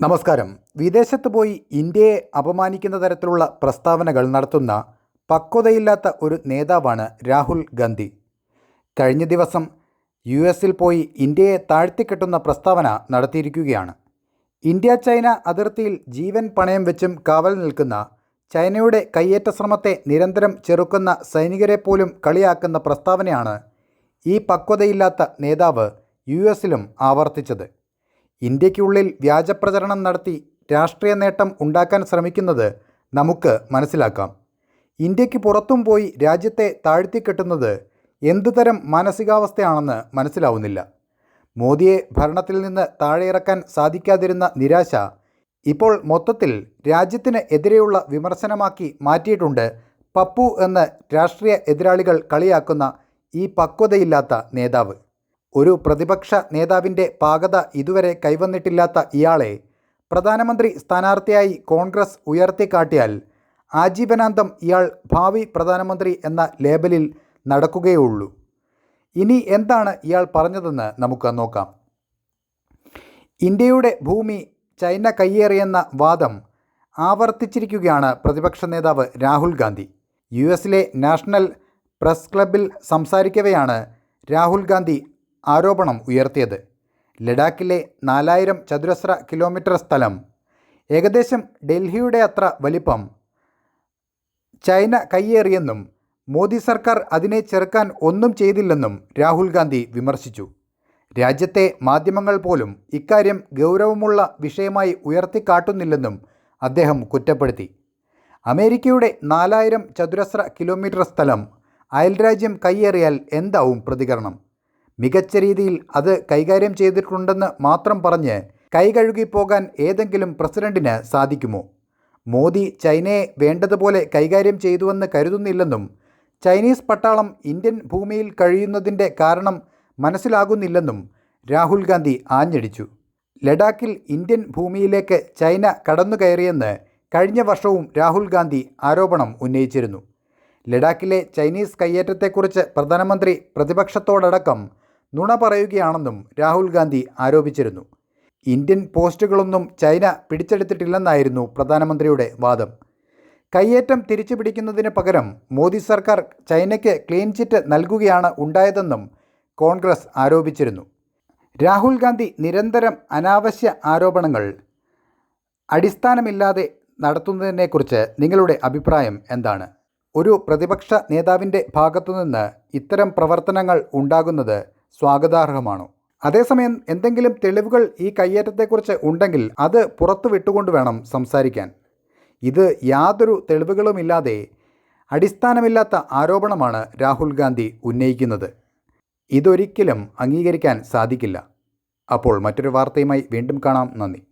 നമസ്കാരം. വിദേശത്ത് പോയി ഇന്ത്യയെ അപമാനിക്കുന്ന തരത്തിലുള്ള പ്രസ്താവനകൾ നടത്തുന്ന പക്വതയില്ലാത്ത ഒരു നേതാവാണ് രാഹുൽ ഗാന്ധി. കഴിഞ്ഞ ദിവസം യു എസിൽ പോയി ഇന്ത്യയെ താഴ്ത്തിക്കെട്ടുന്ന പ്രസ്താവന നടത്തിയിരിക്കുകയാണ്. ഇന്ത്യ ചൈന അതിർത്തിയിൽ ജീവൻ പണയം വെച്ചും കാവൽ നിൽക്കുന്ന ചൈനയുടെ കയ്യേറ്റ ശ്രമത്തെ നിരന്തരം ചെറുക്കുന്ന സൈനികരെ പോലും കളിയാക്കുന്ന പ്രസ്താവനയാണ് ഈ പക്വതയില്ലാത്ത നേതാവ് യു എസിലും ആവർത്തിച്ചത്. ഇന്ത്യയ്ക്കുള്ളിൽ വ്യാജപ്രചരണം നടത്തി രാഷ്ട്രീയ നേട്ടം ഉണ്ടാക്കാൻ ശ്രമിക്കുന്നത് നമുക്ക് മനസ്സിലാക്കാം. ഇന്ത്യയ്ക്ക് പുറത്തും പോയി രാജ്യത്തെ താഴ്ത്തിക്കെട്ടുന്നത് എന്തുതരം മാനസികാവസ്ഥയാണെന്ന് മനസ്സിലാവുന്നില്ല. മോദിയെ ഭരണത്തിൽ നിന്ന് താഴെയിറക്കാൻ സാധിക്കാതിരുന്ന നിരാശ ഇപ്പോൾ മൊത്തത്തിൽ രാജ്യത്തിന് എതിരെയുള്ള വിമർശനമാക്കി മാറ്റിയിട്ടുണ്ട് പപ്പു എന്ന് രാഷ്ട്രീയ എതിരാളികൾ കളിയാക്കുന്ന ഈ പക്വതയില്ലാത്ത നേതാവ്. ഒരു പ്രതിപക്ഷ നേതാവിന്റെ പാകത ഇതുവരെ കൈവന്നിട്ടില്ലാത്ത ഇയാളെ പ്രധാനമന്ത്രി സ്ഥാനാർത്ഥിയായി കോൺഗ്രസ് ഉയർത്തിക്കാട്ടിയാൽ ആജീവനാന്തം ഇയാൾ ഭാവി പ്രധാനമന്ത്രി എന്ന ലേബലിൽ നടക്കുകയുള്ളൂ. ഇനി എന്താണ് ഇയാൾ പറഞ്ഞതെന്ന് നമുക്ക് നോക്കാം. ഇന്ത്യയുടെ ഭൂമി ചൈന കയ്യേറിയെന്ന വാദം ആവർത്തിച്ചിരിക്കുകയാണ് പ്രതിപക്ഷ നേതാവ് രാഹുൽ ഗാന്ധി. യു എസിലെ നാഷണൽ പ്രസ് ക്ലബിൽ സംസാരിക്കവെയാണ് രാഹുൽ ഗാന്ധി ആരോപണം ഉയർത്തിയത്. ലഡാക്കിലെ നാലായിരം ചതുരശ്ര കിലോമീറ്റർ സ്ഥലം ഏകദേശം ഡൽഹിയുടെ അത്ര വലിപ്പം. ചൈന കയ്യേറിയെന്നും മോദി സർക്കാർ അതിനെ ചെറുക്കാൻ ഒന്നും ചെയ്തില്ലെന്നും രാഹുൽ ഗാന്ധി വിമർശിച്ചു. രാജ്യത്തെ മാധ്യമങ്ങൾ പോലും ഇക്കാര്യം ഗൗരവമുള്ള വിഷയമായി ഉയർത്തിക്കാട്ടുന്നില്ലെന്നും അദ്ദേഹം കുറ്റപ്പെടുത്തി. അമേരിക്കയുടെ നാലായിരം ചതുരശ്ര കിലോമീറ്റർ സ്ഥലം അയൽരാജ്യം കയ്യേറിയാൽ എന്താവും പ്രതികരണം? മികച്ച രീതിയിൽ അത് കൈകാര്യം ചെയ്തിട്ടുണ്ടെന്ന് മാത്രം പറഞ്ഞ് കൈകഴുകിപ്പോകാൻ ഏതെങ്കിലും പ്രസിഡന്റിന് സാധിക്കുമോ? മോദി ചൈനയെ വേണ്ടതുപോലെ കൈകാര്യം ചെയ്തുവെന്ന് കരുതുന്നില്ലെന്നും ചൈനീസ് പട്ടാളം ഇന്ത്യൻ ഭൂമിയിൽ കഴിയുന്നതിന്റെ കാരണം മനസ്സിലാകുന്നില്ലെന്നും രാഹുൽ ഗാന്ധി ആഞ്ഞടിച്ചു. ലഡാക്കിൽ ഇന്ത്യൻ ഭൂമിയിലേക്ക് ചൈന കടന്നുകയറിയെന്ന് കഴിഞ്ഞ വർഷവും രാഹുൽ ഗാന്ധി ആരോപണം ഉന്നയിച്ചിരുന്നു. ലഡാക്കിലെ ചൈനീസ് കയ്യേറ്റത്തെക്കുറിച്ച് പ്രധാനമന്ത്രി പ്രതിപക്ഷത്തോടടക്കം നുണ പറയുകയാണെന്നും രാഹുൽ ഗാന്ധി ആരോപിച്ചിരുന്നു. ഇന്ത്യൻ പോസ്റ്റുകളൊന്നും ചൈന പിടിച്ചെടുത്തിട്ടില്ലെന്നായിരുന്നു പ്രധാനമന്ത്രിയുടെ വാദം. കയ്യേറ്റം തിരിച്ചു പിടിക്കുന്നതിന് പകരം മോദി സർക്കാർ ചൈനയ്ക്ക് ക്ലീൻ ചിറ്റ് നൽകുകയാണ് ഉണ്ടായതെന്നും കോൺഗ്രസ് ആരോപിച്ചിരുന്നു. രാഹുൽ ഗാന്ധി നിരന്തരം അനാവശ്യ ആരോപണങ്ങൾ അടിസ്ഥാനമില്ലാതെ നടത്തുന്നതിനെക്കുറിച്ച് നിങ്ങളുടെ അഭിപ്രായം എന്താണ്? ഒരു പ്രതിപക്ഷ നേതാവിന്റെ ഭാഗത്തുനിന്ന് ഇത്തരം പ്രവർത്തനങ്ങൾ ഉണ്ടാകുന്നത് സ്വാഗതാർഹമാണോ. അതേസമയം എന്തെങ്കിലും തെളിവുകൾ ഈ കയ്യേറ്റത്തെക്കുറിച്ച് ഉണ്ടെങ്കിൽ അത് പുറത്തു വിട്ടുകൊണ്ട് വേണം സംസാരിക്കാൻ. ഇത് യാതൊരു തെളിവുകളുമില്ലാതെ അടിസ്ഥാനമില്ലാത്ത ആരോപണമാണ് രാഹുൽ ഗാന്ധി ഉന്നയിക്കുന്നത്. ഇതൊരിക്കലും അംഗീകരിക്കാൻ സാധിക്കില്ല. അപ്പോൾ മറ്റൊരു വാർത്തയുമായി വീണ്ടും കാണാം. നന്ദി.